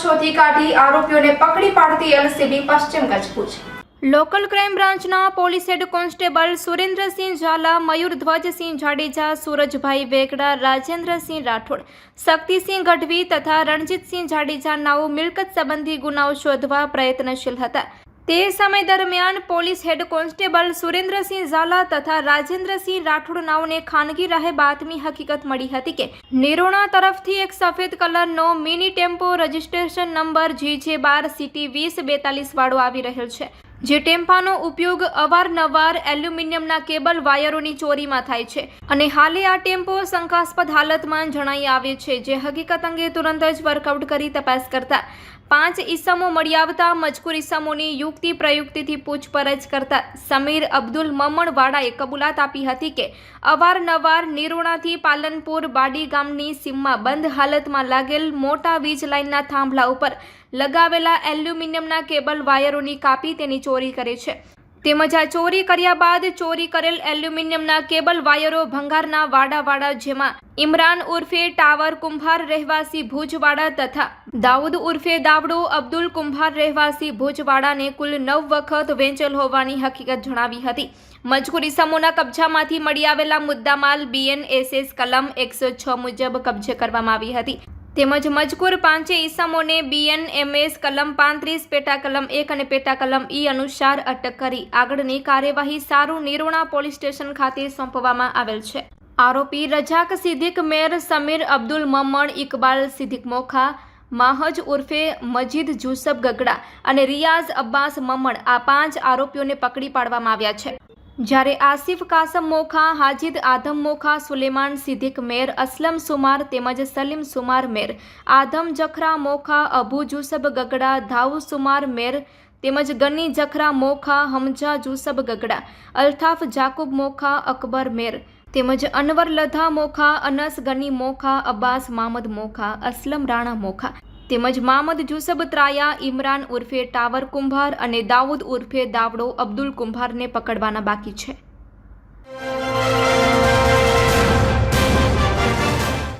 શોધી કાઢી આરોપીઓને પકડી પાડતી એલસીબી પશ્ચિમ કચ્છ પૂછ લોકલ ક્રાઇમ બ્રાન્ચના police head constable Surendrasinh Zala Mayurdhvajsinh Jadeja, Surajbhai Vegada, Rajendrasinh Rathod, Shaktisinh Gadhvi તથા રણજીતસિંહ જાડેજા નાઓ મિલકત સંબંધી ગુનાઓ શોધવા પ્રયત્નશીલ હતા. તે સમય દરમિયાન police head constable Surendrasinh Zala તથા રાજેન્દ્રસિંહ રાઠોડ નાઓને ખાનગી રાહે બાતમી હકીકત મળી હતી કે નિરોણા તરફથી એક સફેદ કલરનો mini tempo registration number G બાર સિટી વીસ બેતાલીસ વાળો આવી રહેલ છે, જે ટેમ્પાનો ઉપયોગ અવારનવાર એલ્યુમિનિયમના કેબલ વાયરોની ચોરીમાં થાય છે અને હાલે આ ટેમ્પો શંકાસ્પદ હાલતમાં જણાઈ આવે છે, જે હકીકત અંગે તુરંત જ વર્કઆઉટ કરી તપાસ કરતા પાંચ ઈસમો મળી આવતા મજકૂર ઈસમોની યુક્તિ પ્રયુક્તિથી પૂછપરછ કરતા સમીર અબ્દુલ મમણવાડાએ કબૂલાત આપી હતી કે અવારનવાર નિરોણાથી પાલનપુર બાડી ગામની સીમમાં બંધ હાલતમાં લાગેલ મોટા વીજ લાઇનના થાંભલા ઉપર લગાવેલા એલ્યુમિનિયમના કેબલ વાયરોની કાપી તેની ચોરી કરે છે. તેમજ આ ચોરી કર્યા બાદ ચોરી કરેલ એલ્યુમિનિયમના કેબલ વાયરો ભંગારના વાડાવાડા જેમાં ઇમરાન ઉર્ફે ટાવર કુંભાર રહેવાસી ભુજવાડા તથા દાઉદ ઉર્ફે દાવડો અબ્દુલ કુંભાર રહેવાસી ભુજવાડાને કુલ નવ વખત વેચેલ હોવાની હકીકત જણાવી હતી. મજકૂરી સમૂહના કબજામાંથી મળી આવેલા મુદ્દામાલ બીએનએસએસ કલમ એકસો છ મુજબ કબજે કરવામાં આવી હતી. તેમજ મજકૂર પાંચે ઈસમોને બીએનએમએસ કલમ પાંત્રીસ, પેટા કલમ એક અને પેટા કલમ ઈ અનુસાર અટક કરી આગળની કાર્યવાહી સારું નિરોણા પોલીસ સ્ટેશન ખાતે સોંપવામાં આવેલ છે. આરોપી રજાક સિદ્દીક મેર સમીર અબ્દુલ મમણ ઇકબાલ સિદ્દીક મોખા માહજ ઉર્ફે મજીદ જુસબ ગગડા અને રિયાઝ અબ્બાસ મમણ આ પાંચ આરોપીઓને પકડી પાડવામાં આવ્યા છે. જ્યારે આસિફ કાસમ મોખા, હાજિદ આધમ મોખા, સુલેમાન સિદ્દીક મેર, અસલમ સુમાર તેમજ સલીમ સુમાર મેર, આધમ જખરા મોખા, અબુ જુસબ ગગડા, ધાઉ સુમાર મેર તેમજ ગની જખરા, મોખા, હમજા, જુસબ, ગગડા અલ્તાફ જાકુબ, મોખા, અકબર, મેર. તેમજ અનવર, લધા, મોખા, અનસ, ગની, મોખા, અબ્બાસ, મામદ, મોખા, અસલમ, રાણા, મોખા. તેમજ મામદ, જુસબ, ત્રાયા ઇમરાન ઉર્ફે ટાવર કુંભાર અને દાઉદ ઉર્ફે દાવડો અબ્દુલ કુંભારને પકડવાના બાકી છે.